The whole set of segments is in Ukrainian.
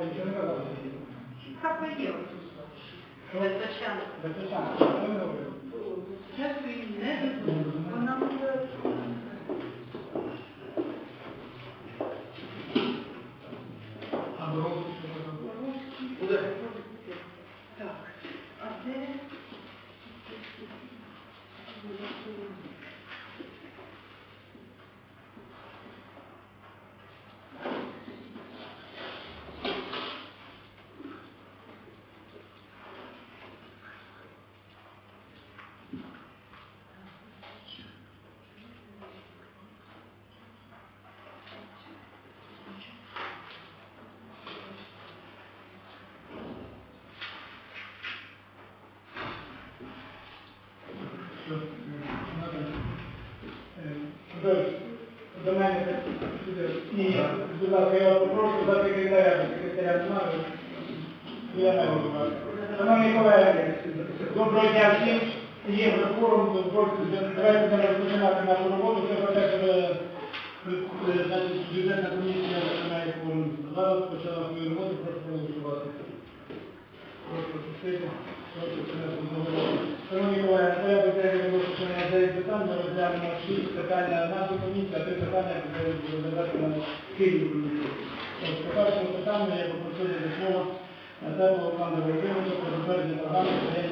Вона нічого не казала. КПЄ. Височанка. Височанка, що ви говорили? Чесно, її не веду. Вона може... А дорогу що ви робили? Куди? Так, а де? Що, е, надо, е, до- До мене. І, будь ласка, я попрошу за секретаря, секретаря немає. Я не можу вас. Шановні колеги, доброго дня всім. Є форум, давайте будемо розпочинати нашу роботу. Це про те, що е, е, значить, бюджетна комісія починає форум. Зараз почала свою роботу, прошу проголосувати. Прошу пропустити. Шановні колеги, порядок денний на 9 питань, ми розглянемо 6 питань на нашу комісію, а 3 питання буде розглядати на Київ комісію. По першому питанню я попросив до слова Назару Олександра Володимировича про затвердження програми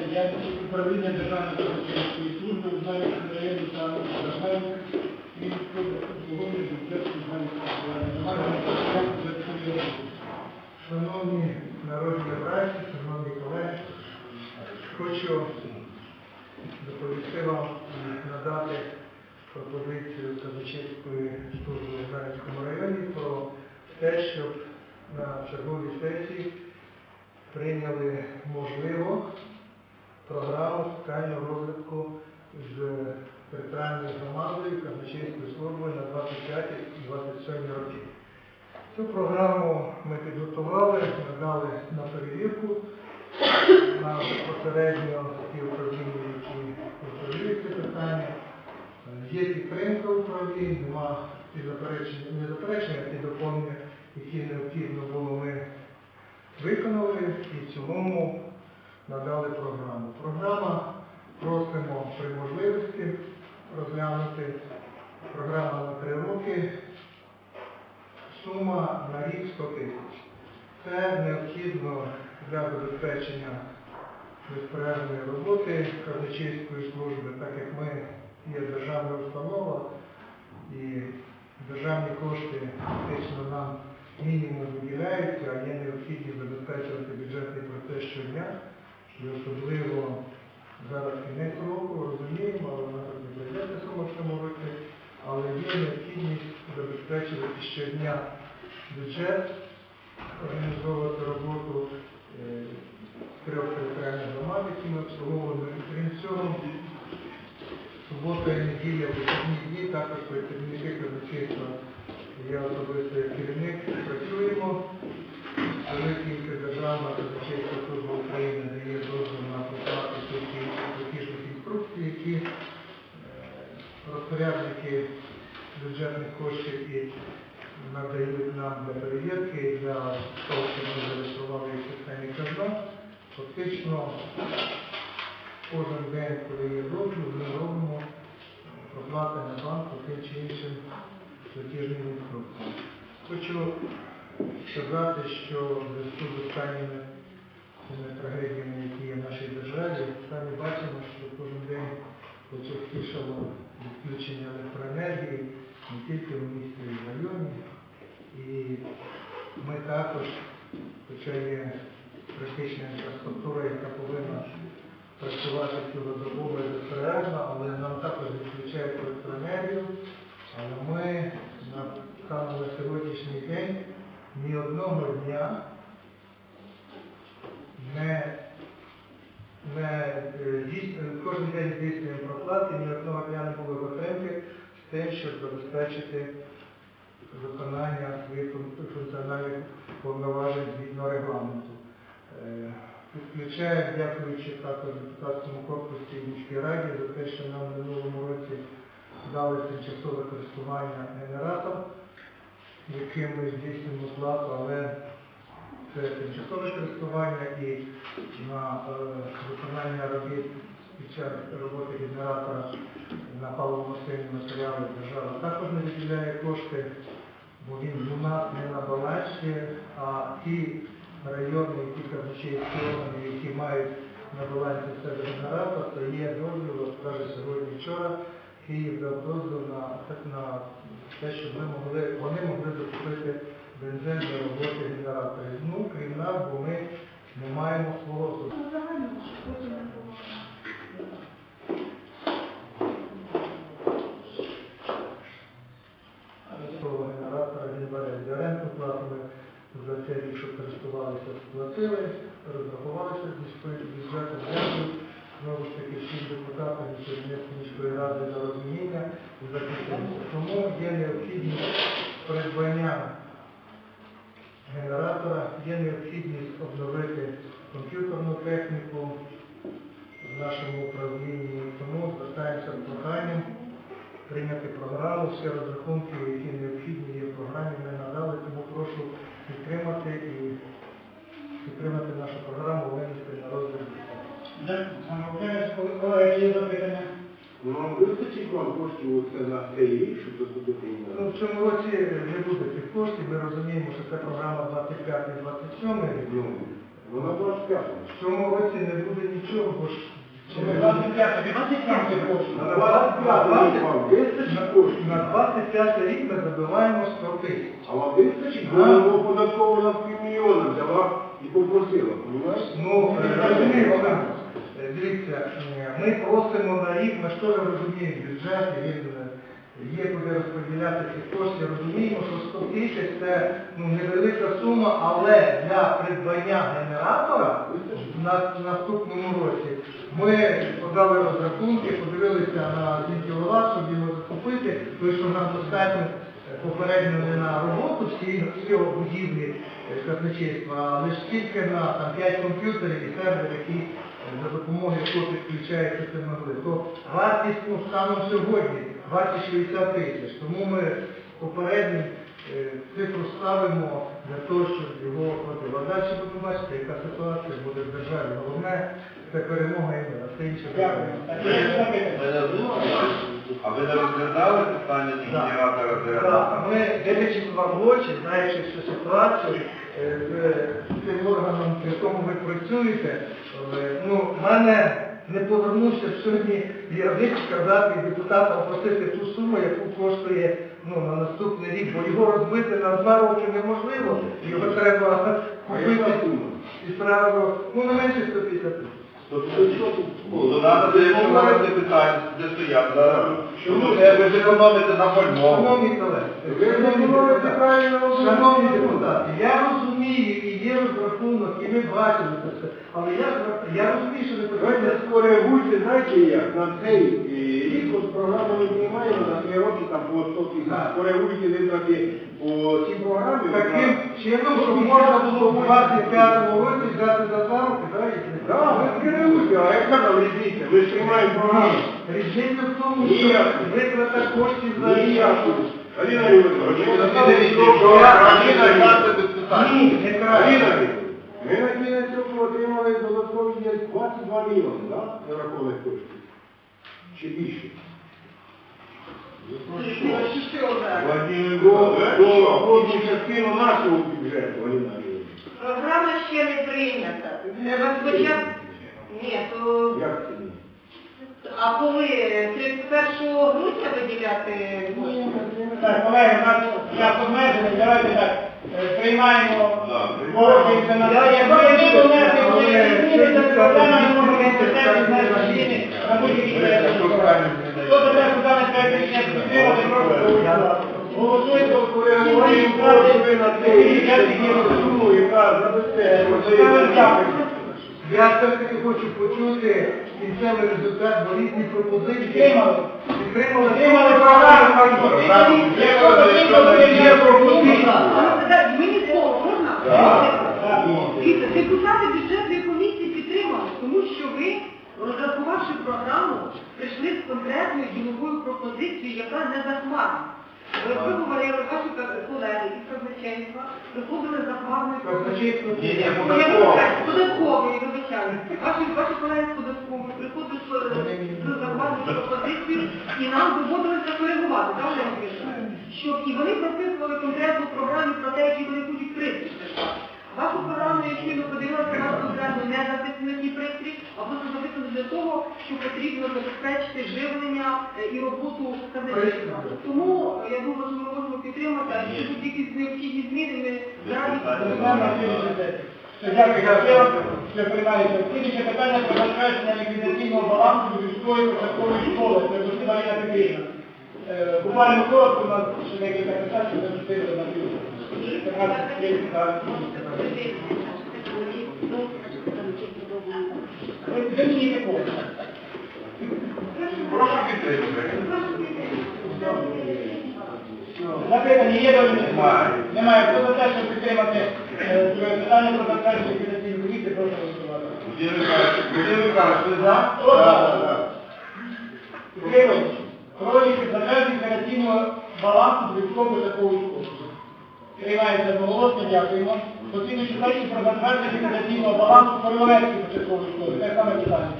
діяльності управління Державної казначейської служби в Знам'янському районі та Державної і обслуговування бюджету Знам'янського Шановні народні браті, шановні колеги, хочу доповісти вам і надати пропозицію Казачівської служби в Знам'янському районі про те, щоб на черговій сесії прийняли можливо програму соціального розвитку з територіальною громадою Казначейської служби на 25-27 роки. Цю програму ми підготували, надали на перевірку на безпосередньо ті управління, які контролюють це питання. Є підтримка управлінь, нема ті заперечення, не заперечення, а ті доповнення, які необхідно було ми виконали і в цілому надали програму. Програма просимо при можливості розглянути. Програма на три роки сума на рік 100 тисяч. Це необхідно для забезпечення безперервної роботи казначейської служби, так як ми є державна установа і державні кошти фактично нам мінімум виділяються, а є необхідність забезпечувати бюджетний процес щодня, і особливо зараз кінець року, розуміємо, але вона так не прийдеться сума в цьому році, але є необхідність забезпечувати щодня бюджет, організовувати роботу е, трьох територіальних громад, які ми обслуговуємо. Крім цього, субота і неділя, вихідні дні, також працівники казначейства, я особисто як керівник, працюємо. Тільки Державна казначейська служба України дає дозвіл на проплату інших платіжних інструкцій, які розпорядники бюджетних коштів і надають нам для перевірки, для того, щоб ми зареєстрували в системі казна. Фактично, кожен день, коли є дозвіл, ми робимо проплати на банк по тим чи іншим платіжним інструкціям. Хочу сказати, що в зв'язку з останніми цими трагедіями, які є в нашій державі, самі бачимо, що кожен день почастішало відключення електроенергії не тільки в місті, і в районі. І ми також, хоча є критична інфраструктура, яка повинна працювати цілодобово і безперервно, але нам також відключають електроенергію. Але ми на саме на сьогоднішній день ні одного дня не, не е, кожен день здійснюємо проплати, ні одного дня не було затримки з тим, щоб забезпечити виконання своїх функціональних повноважень згідно регламенту. Е, Підключаю, дякуючи також депутатському корпусі і міській раді за те, що нам в минулому році дали тимчасове користування генератор, яким ми здійснюємо плату, але це тимчасове користування і на е, виконання робіт під час роботи генератора на паливно-мастильні матеріали держава також не виділяє кошти, бо він у нас не на балансі, а ті райони, ті казначейські органи, які мають на балансі себе генератор, то є дозвіл, навіть сьогодні вчора Київ дав дозвіл на, на те, щоб ми могли, вони могли закупити бензин для роботи генераторів. Ну, крім нас, бо ми не маємо свого Ну, загально, потім не було. свого генератора, він бере за ренту плату, ми за цей рік, що користувалися, сплатили, розрахувалися з бюджетом. Дякую знову ж таки всім депутатам і керівництву міської ради за розуміння і за. Тому є необхідність придбання генератора, є необхідність обновити комп'ютерну техніку в нашому управлінні, тому звертаємося з проханням прийняти програму, всі розрахунки, які необхідні є в програмі, ми надали, тому прошу підтримати і підтримати нашу програму, винести на розгляд. Дякую. Колеги, є запитання? Ну, вистачить вам коштів оце на цей рік, щоб закупити Ну, в цьому році не буде цих коштів, ми розуміємо, що це програма 25-27 рік. Ну, вона 25. В цьому році не буде нічого, бо ж 25 25. На 25 рік вам вистачить коштів? на 25 рік ми забиваємо 100 тисяч. А вам вистачить, бо податково на півмільйона взяла і попросила, розумієш? Ну, е, розумію, е, дивіться, е, ми просимо на рік, ми ж теж розуміємо бюджет, він є куди розподіляти ці кошти, розуміємо, що 100 тисяч це ну, невелика сума, але для придбання генератора на наступному році ми подали розрахунки, подивилися на звідтілова, щоб його закупити, тому що нам достатньо попередньо не на роботу всі, всього будівлі е, казначейства, а лише тільки на там, 5 комп'ютерів і сервер, які е, за допомогою якого підключаються це могли. То вартість ну, станом сьогодні 20-60 тисяч. Тому ми попередню е, цифру ставимо для того, щоб його оплатити. А далі будемо бачити, яка ситуація буде в державі. Головне це перемога і мир, а все інше А ви не розглядали питання генератора Так, Ми, дивлячись вам в очі, знаючи всю ситуацію, е, з цим органом, в якому ви працюєте, е, ну, в мене не повернувся сьогодні язик сказати депутатам просити ту суму, яку коштує ну, на наступний рік, бо його розбити на два роки неможливо, його треба купити і справа, ну не менше 150 тисяч. То треба зареєструвати питання, де Чому це ви зекономите на пальмову? Шановні колеги, Ви зекономите правильно шановні депутати, я розумію, є розрахунок, і ми бачили це все, але я, я розумію, що не Давайте скоригуйте, знаєте як, на цей е, рік от програму ми знімаємо на три роки там по 100 тисяч. Так. Скоригуйте витрати по цій програмі. таким чином, щоб можна було в 25-му році взяти за два роки, да, Так, ви скоригуйте, а яка там різниця? Ми ж знімаємо програму. Різниця в тому, що витрата коштів за рік. Аліна Юрійовна, Аліна Карта без питань. Ні, не Аліна краще. Юрійовна, ми на кінець року отримали додаткові 22 мільйони, да? Нарахованих коштів. Чи більше? До, до частину нашого бюджету, Аліна Програма ще не прийнята. Треба спочатку. Ні, то Як це ні? а коли 31 грудня виділяти? Так, колеги, у нас час обмежений, давайте так, приймаємо Якщо є зміни, проблема може бути це зміни на будь-які. Хто за те, що дане проект рішення підтримати, прошу голосувати. Голосуйте, Коригування кошти на цей яка забезпечує. Я все-таки хочу почути кінцевий результат, бо пропозиції. Підтримали. Підтримали. Підтримали програму. Є пропозиція. Мені слово можна? Депутати бюджетної комісії підтримали, тому що ви, розрахувавши програму, прийшли з конкретною діловою пропозицією, яка не захмарна. Ви говорили, ваші колеги із казначейства виходили за гарною Казначейство Ні, ні, Я податково. вибачаю, вибачаю. Ваші, ваші колеги з податкової приходили за пропозицією і нам доводилося коригувати, так, Олег Щоб і вони прописували конкретну програму про те, які вони хочуть пристрій. Вашу програму, якщо ми подивилися, у нас конкретно не записано ті пристрій, а просто записано для того, що потрібно забезпечити живлення е, і роботу казначейства. Тому е, я думаю, що ми можемо підтримати, а якщо будуть якісь необхідні зміни, ми раді. Дякую. Все приймається. Слідче питання про затвердження ліквідаційного балансу військової початкової школи. Це Досі Марія Петрівна. Буквально коротко, у нас ще декілька питань, що це чотири на пів. 15 хвилин, так. Ви зверніть кошти. Прошу підтримати. Запитання є? Немає. Немає. Хто за те, щоб підтримати е, питання про затвердження ліквідаційної комісії, прошу голосувати. Володимир Михайлович, ви за? Так. Підтримуємо. Про затвердження операційного балансу військової такої школи. Приймається одноголосно, дякуємо. Постійно читайте про затвердження ліквідаційного балансу Королевської початкової школи. Те саме питання.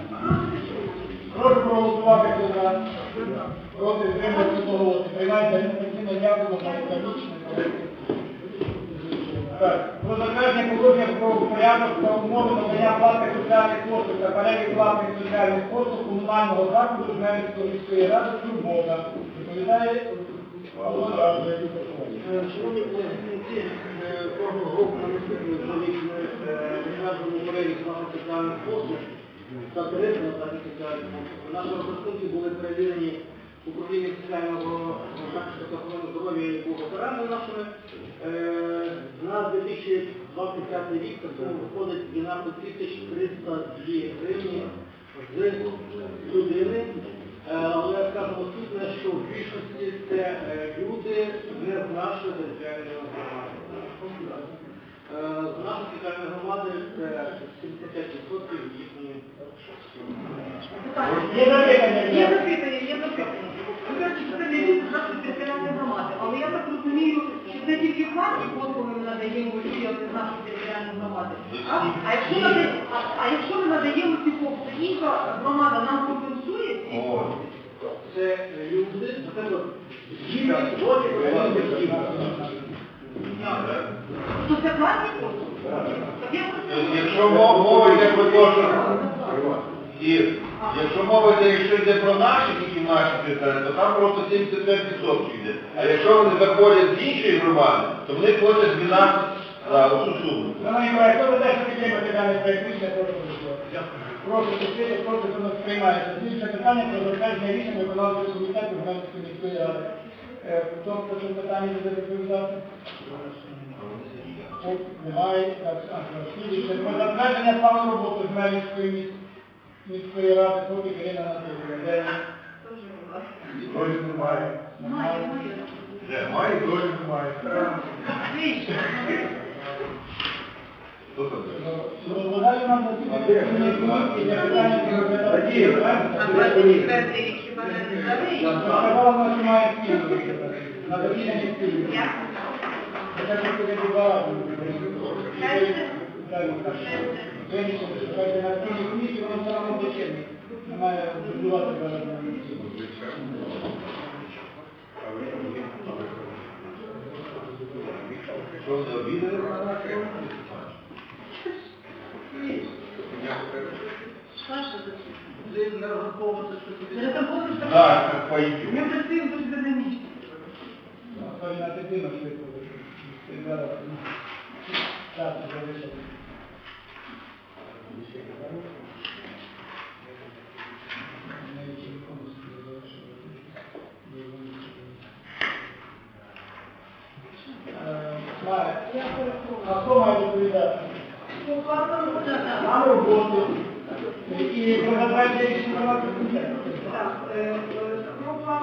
Прошу проголосувати, хто за. Проти підтримується одноголосно. Приймається інформаційно дякуємо за економічне. Про затвердження положення про порядок та умови надання платних соціальних послуг та перелік платних соціальних послуг комунального закладу Жмеринської міської ради Турбота. Відповідає Володимир. Шановні колеги, ці кожного року на наступний ми відразу перелік наших соціальних послуг та тарифи на дані соціальні послуги. Наші розрахунки були перевірені управління соціального захисту та охорони здоров'я і благополуччя нашими. Е, На 2025 рік в виходить 12 тисяч 302 гривні з людини. Е, Але скажемо наступне, що в більшості це е, люди не з нашої територіальної громади. Е, З нашої територіальної громади це 75% їхньої. Є запитання? Є запитання, є запитання. Ви кажете, що це не люди з нашої територіальної громади, але я так розумію, що це тільки платні послуги ми надаємо з нашої територіальної громади. А, а, якщо, нада- а, а якщо ми надаємо ці послуги, інша громада нам компенсує ці О. Це люди, наприклад, діти, доті, батьків. То це платні послуги? Так я просто- Якщо мова йде про те, що і якщо мова йде, якщо йде про наші, тільки наші території, то там просто 75% йде. А якщо вони заходять з іншої громади, то вони платять 12 за оцю суму. Шановні колеги, хто за те, що підтримати даний проект рішення, прошу голосувати. Прошу підтримати, прошу, нас приймається. Слідче питання про затвердження рішення виконавчого комітету Громадської міської ради. Е, Хто по цьому питанню буде відповідати? Немає. Так, а, так, слідуюче. Про затвердження плану роботи Жмеринської міс- міської ради Тобі Ірина Анатолійовна. Де є? Гроші немає. Має, має. Немає, гроші немає. Хто там? Розглядаю нам засідання комісії для питання про розглядання. А 24 рік хіба не здали? Сказала, вона, що має спільну на засіданні спільну. Я. Це буде багато. Шесте. Так, так. Вирішили, що хай на спільній комісії, воно все одно починне. Немає будувати зараз на місці. Що не обідали на нас? Ти не розраховувати, що тобі Це там просто так. Так, як пойдет. Ми працюємо дуже динамічно. Особливо на дитину швидко. Ти зараз. Так, залишили. Має. А хто має відповідати? На роботу. І про рішення громадського комітету. Так, е, е, ну, план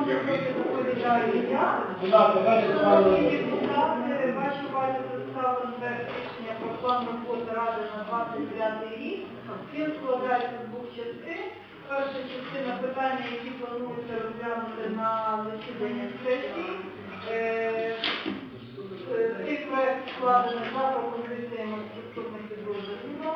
доповідаю я. Будь ласка, дайте Шановні ваші увазі представлено проект рішення про план роботи Ради на 29 рік. Він складається з двох частин. Перша частина питання, які планується розглянути на засіданні сесії. Е, Цей проект складений за пропозиціями наступних підрозділів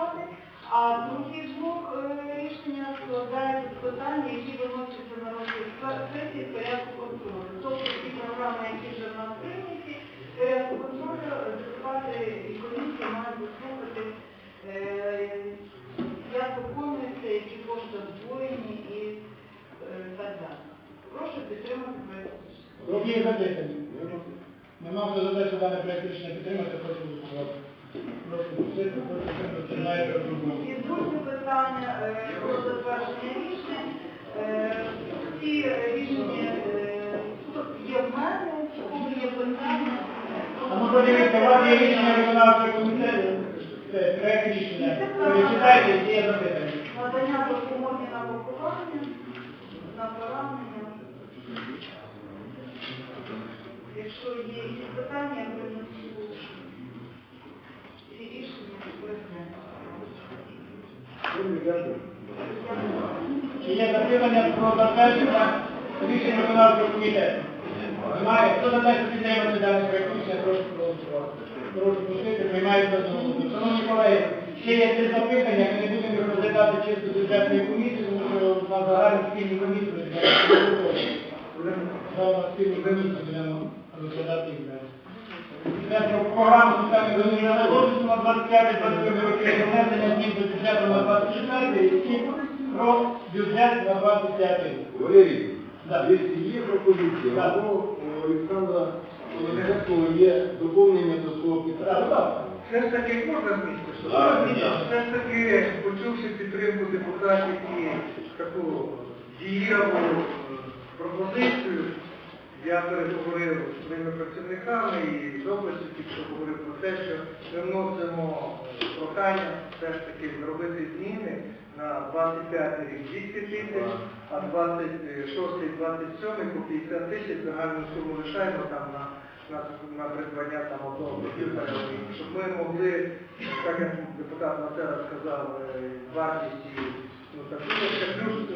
а другий блок е, рішення складається з питань, які виносяться на розгляд сесії порядку контролю. Тобто ті програми, які вже в нас прийняті, порядку контролю депутати і комісії мають дослухати, е, як виконуються, які кошти здвоєні і так далі. Прошу підтримати проект. Вже задачі дане проект рішення підтримати, прошу голосувати. Прошу голосувати, прошу підтримати, одноголосно. І друге питання е, про затвердження рішень. Е, Ці рішення е, є в мене, в є питання. А ну подивіться, у вас є рішення виконавчого комітету, це проект рішення. Перечитайте, є запитання. Надання допомоги на поховання, на поранення. Якщо є якісь питання, я принесу ці рішення пояснення. Чи є запитання про затвердження рішення виконавчого комітету? Немає. Хто за те, що підтримати проект рішення, прошу проголосувати. Прошу пустити, приймається одноголосно. Шановні колеги, ще є три запитання, ми не будемо розглядати чисто бюджетної комісії, тому що на загальній спільній комісії Саме спільні комісії будемо розглядати їх далі. Це про програму соціальної економічного розвитку на 25-27 роки внесення змін до бюджету на 24 і про бюджет на 25 рік. Валерій, якщо є пропозиція, або у Олександра Олександровського є доповнення до свого так. Все ж таки можна змістити, все ж таки, почувши підтримку депутатів і таку дієву е, пропозицію, я переговорив з своїми працівниками і з області, що говорив про те, що ми вносимо е, прохання все ж таки зробити зміни на 25 рік 200 тисяч, а 26-27 по 50 тисяч загальну суму лишаємо там на на, на придбання там одного комп'ютера, щоб ми могли, так як депутат Матера сказав, е, вартість і ну, таку, плюс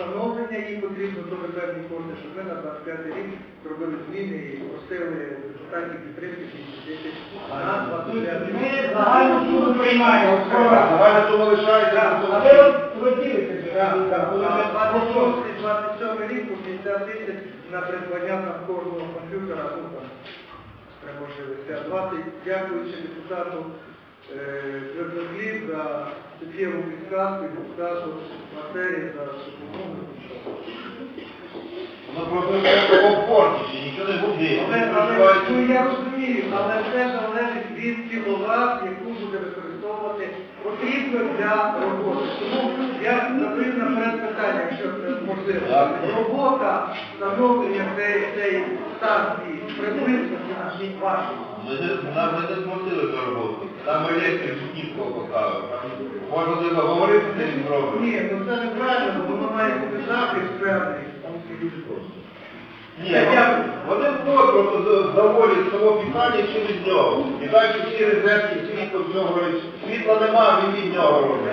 встановлення їй потрібно до певні кошти, щоб ми на 25 рік зробили зміни і просили депутатів підтримки 50 тисяч на 25 рік. Ми загальну суму приймаємо. Давайте сума лишається. А ви роз- розділите 26 27 рік по 50 тисяч на придбання там кожного комп'ютера, ну там, треба можливості. 20, дякуючи депутату е, за суттєву підказку і депутату Матері за допомогу. Воно просто комфортніше, нічого не буде. Але, але ну, я розумію, але все залежить від кіловат, яку буде використовувати потрібно для роботи. Тому я задаю наперед питання, якщо це можливо. Робота встановлення цієї станції приблизно скажіть вашу. Нам не сплатили за роботу. Там електрик поставив. Можна говорити, це він зробить. Ні, ну це неправильно, бо воно має бути захист певний. Ні, вони просто заводять само питання від нього. І далі всі резервні світло в нього світла нема, він від нього робить.